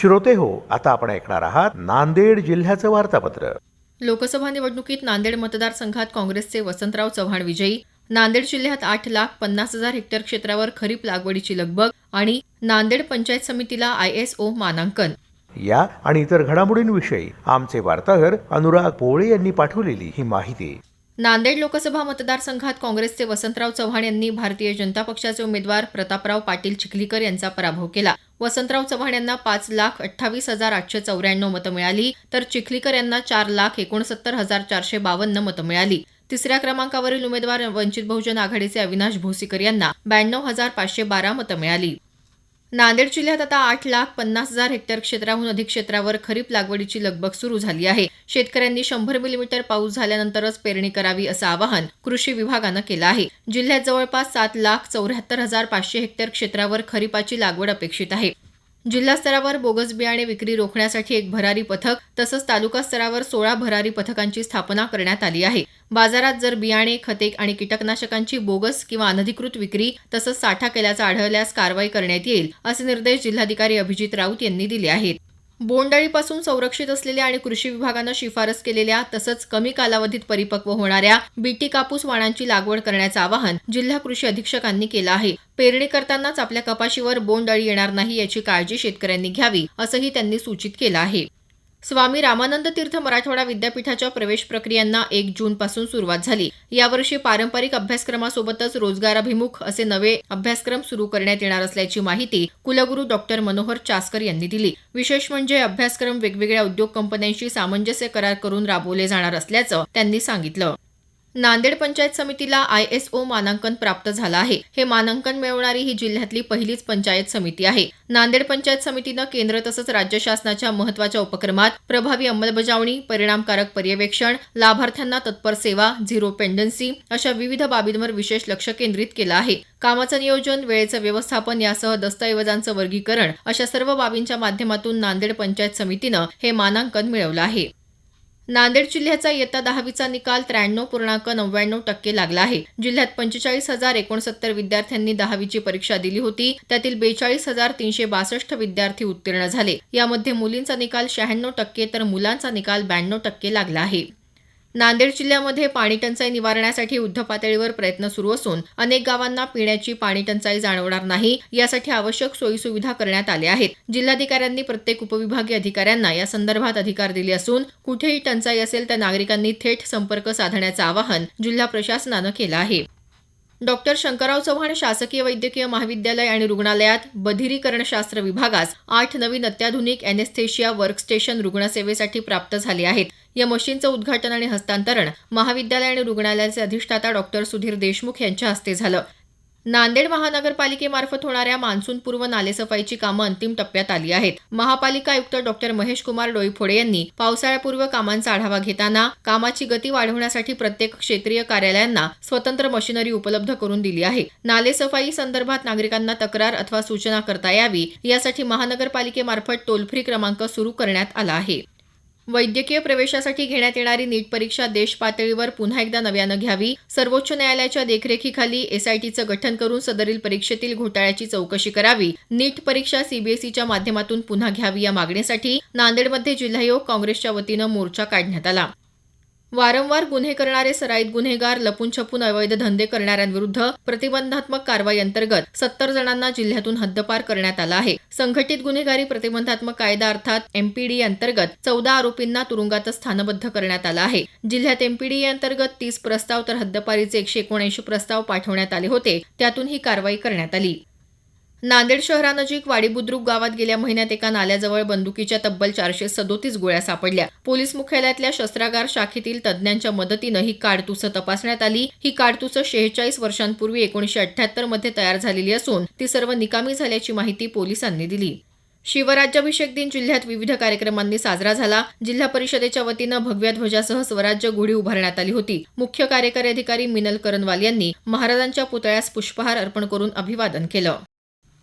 श्रोते हो. आता आपण ऐकणार आहात नांदेड जिल्ह्याचं वार्तापत्र. लोकसभा निवडणुकीत नांदेड मतदारसंघात काँग्रेसचे वसंतराव चव्हाण विजयी. नांदेड जिल्ह्यात आठ लाख पन्नास हजार हेक्टर क्षेत्रावर खरीप लागवडीची लगबग आणि नांदेड पंचायत समितीला आय एस ओ मानांकन. या आणि इतर घडामोडींविषयी आमचे वार्ताहर अनुराग पोळे यांनी पाठवलेली ही माहिती. नांदेड लोकसभा मतदारसंघात काँग्रेसचे वसंतराव चव्हाण यांनी भारतीय जनता पक्षाचे उमेदवार प्रतापराव पाटील चिखलीकर यांचा पराभव केला. वसंतराव चव्हाण यांना पाच लाख अठ्ठावीस हजार आठशे चौऱ्याण्णव मतं मिळाली तर चिखलीकर यांना चार लाख एकोणसत्तर हजार चारशे बावन्न मतं मिळाली. तिसऱ्या क्रमांकावरील उमेदवार वंचित बहुजन आघाडीचे अविनाश भोसीकर यांना ब्याण्णव हजार पाचशे बारा मतं मिळाली. नांदेड जिल्ह्यात आता आठ लाख पन्नास हजार हेक्टर क्षेत्राहून अधिक क्षेत्रावर खरीप लागवडीची लगबग सुरू झाली आहे. शेतकऱ्यांनी शंभर मिलीमीटर पाऊस झाल्यानंतरच पेरणी करावी असं आवाहन कृषी विभागानं केलं आहे. जिल्ह्यात जवळपास सात लाख चौऱ्याहत्तर हजार पाचशे हेक्टर क्षेत्रावर खरीपाची लागवड अपेक्षित आहे. जिल्हास्तरावर बोगस बियाणे विक्री रोखण्यासाठी एक भरारी पथक तसंच तालुका स्तरावर सोळा भरारी पथकांची स्थापना करण्यात आली आहे. बाजारात जर बियाणे खते आणि कीटकनाशकांची बोगस किंवा अनधिकृत विक्री तसंच साठा केल्याचं आढळल्यास कारवाई करण्यात येईल असे निर्देश जिल्हाधिकारी अभिजित राऊत यांनी दिले आहेत. बोंडअळीपासून संरक्षित असलेल्या आणि कृषी विभागानं शिफारस केलेल्या तसंच कमी कालावधीत परिपक्व होणाऱ्या बीटी कापूस वाणांची लागवड करण्याचं आवाहन जिल्हा कृषी अधीक्षकांनी केलं आहे. पेरणी करतानाच आपल्या कपाशीवर बोंडअळी येणार नाही याची काळजी शेतकऱ्यांनी घ्यावी असंही त्यांनी सूचित केलं आहे. स्वामी रामानंद तीर्थ मराठवाडा विद्यापीठाच्या प्रवेश प्रक्रियांना एक जून पासून सुरुवात झाली. यावर्षी पारंपरिक अभ्यासक्रमासोबतच रोजगाराभिमुख असे नवे अभ्यासक्रम सुरू करण्यात येणार असल्याची माहिती कुलगुरू डॉक्टर मनोहर चास्कर यांनी दिली. विशेष म्हणजे अभ्यासक्रम वेगवेगळ्या उद्योग कंपन्यांशी सामंजस्य करार करून राबवले जाणार असल्याचं त्यांनी सांगितलं. नांदेड पंचायत समितीला आय एस ओ मानांकन प्राप्त झालं आहे. हे मानांकन मिळवणारी ही जिल्ह्यातली पहिलीच पंचायत समिती आहे. नांदेड पंचायत समितीनं केंद्र तसंच राज्य शासनाच्या महत्त्वाच्या उपक्रमात प्रभावी अंमलबजावणी परिणामकारक पर्यवेक्षण लाभार्थ्यांना तत्पर सेवा झिरो पेंडन्सी अशा विविध बाबींवर विशेष लक्ष केंद्रित केलं आहे. कामाचं नियोजन वेळेचं व्यवस्थापन यासह दस्तऐवजांचं वर्गीकरण अशा सर्व बाबींच्या माध्यमातून नांदेड पंचायत समितीनं हे मानांकन मिळवलं आहे. नांदेड जिल्ह्याचा इयत्ता दहावीचा निकाल त्र्याण्णव पूर्णांक नव्याण्णव टक्के लागला आहे. जिल्ह्यात पंचेचाळीस हजार एकोणसत्तर विद्यार्थ्यांनी दहावीची परीक्षा दिली होती. त्यातील बेचाळीस हजार तीनशे बासष्ट विद्यार्थी उत्तीर्ण झाले. यामध्ये मुलींचा निकाल शहाण्णव टक्के तर मुलांचा निकाल ब्याण्णव टक्के लागला आहे. नांदेड जिल्ह्यामध्ये पाणी टंचाई निवारण्यासाठी युद्धपातळीवर प्रयत्न सुरू असून अनेक गावांना पिण्याची पाणी टंचाई जाणवणार नाही यासाठी आवश्यक सोयीसुविधा करण्यात आल्या आहेत. जिल्हाधिकाऱ्यांनी प्रत्येक उपविभागीय अधिकाऱ्यांना या संदर्भात अधिकार दिले असून कुठेही टंचाई असेल तर नागरिकांनी थेट संपर्क साधण्याचं आवाहन जिल्हा प्रशासनानं केलं आहे. डॉक्टर शंकरराव चव्हाण शासकीय वैद्यकीय महाविद्यालय आणि रुग्णालयात बधिरीकरणशास्त्र विभागास आठ नवीन अत्याधुनिक एनेस्थेशिया वर्कस्टेशन रुग्णसेवेसाठी प्राप्त झाले आहेत. या मशीनचं उद्घाटन आणि हस्तांतरण महाविद्यालय आणि रुग्णालयाचे अधिष्ठाता डॉक्टर सुधीर देशमुख यांच्या हस्ते झालं. नांदेड महानगरपालिकेमार्फत होणाऱ्या मान्सूनपूर्व नालेसफाईची कामं अंतिम टप्प्यात आली आहेत. महापालिका आयुक्त डॉक्टर महेश कुमार डोईफोडे यांनी पावसाळ्यापूर्व कामांचा आढावा घेताना कामाची गती वाढवण्यासाठी प्रत्येक क्षेत्रीय कार्यालयांना स्वतंत्र मशिनरी उपलब्ध करून दिली आहे. नालेसफाई संदर्भात नागरिकांना तक्रार अथवा सूचना करता यावी यासाठी महानगरपालिकेमार्फत टोल फ्री क्रमांक सुरू करण्यात आला आहे. वैद्यकीय प्रवेशासाठी घेण्यात येणारी नीट परीक्षा देश पातळीवर पुन्हा एकदा नव्यानं घ्यावी. सर्वोच्च न्यायालयाच्या देखरेखीखाली एसआयटीचं गठन करून सदरील परीक्षेतील घोटाळ्याची चौकशी करावी. नीट परीक्षा सीबीएसईच्या माध्यमातून पुन्हा घ्यावी या मागणीसाठी नांदेडमध्ये जिल्हायोग काँग्रेसच्या वतीनं मोर्चा काढण्यात आला. वारंवार गुन्हे करणारे सराईत गुन्हेगार लपून छपून अवैध धंदे करणाऱ्यांविरुद्ध प्रतिबंधात्मक कारवाई अंतर्गत सत्तर जणांना जिल्ह्यातून हद्दपार करण्यात आला आहे. संघटित गुन्हेगारी प्रतिबंधात्मक कायदा अर्थात एमपीडी अंतर्गत चौदा आरोपींना तुरुंगातच स्थानबद्ध करण्यात आला आहे. जिल्ह्यात एमपीडी अंतर्गत तीस प्रस्ताव तर हद्दपारीचे एकशे एकोणऐंशी प्रस्ताव पाठवण्यात आले होते. त्यातून ही कारवाई करण्यात आली. नांदेड शहरानजीक वाडीबुद्रुक गावात गेल्या महिन्यात एका नाल्याजवळ बंदुकीच्या तब्बल चारशे सदोतीस गोळ्या सापडल्या. पोलीस मुख्यालयातल्या शस्त्रागार शाखेतील तज्ज्ञांच्या मदतीनं ही काडतुसं तपासण्यात आली. ही काडतुसं शेहेचाळीस वर्षांपूर्वी एकोणीशे अठ्ठ्याहत्तरमध्ये तयार झालेली असून ती सर्व निकामी झाल्याची माहिती पोलिसांनी दिली. शिवराज्याभिषेक दिन जिल्ह्यात विविध कार्यक्रमांनी साजरा झाला. जिल्हा परिषदेच्या वतीनं भगव्या ध्वजासह स्वराज्य गुढी उभारण्यात आली होती. मुख्य कार्यकारी अधिकारी मिनल करनवाल यांनी महाराजांच्या पुतळ्यास पुष्पहार अर्पण करून अभिवादन केलं.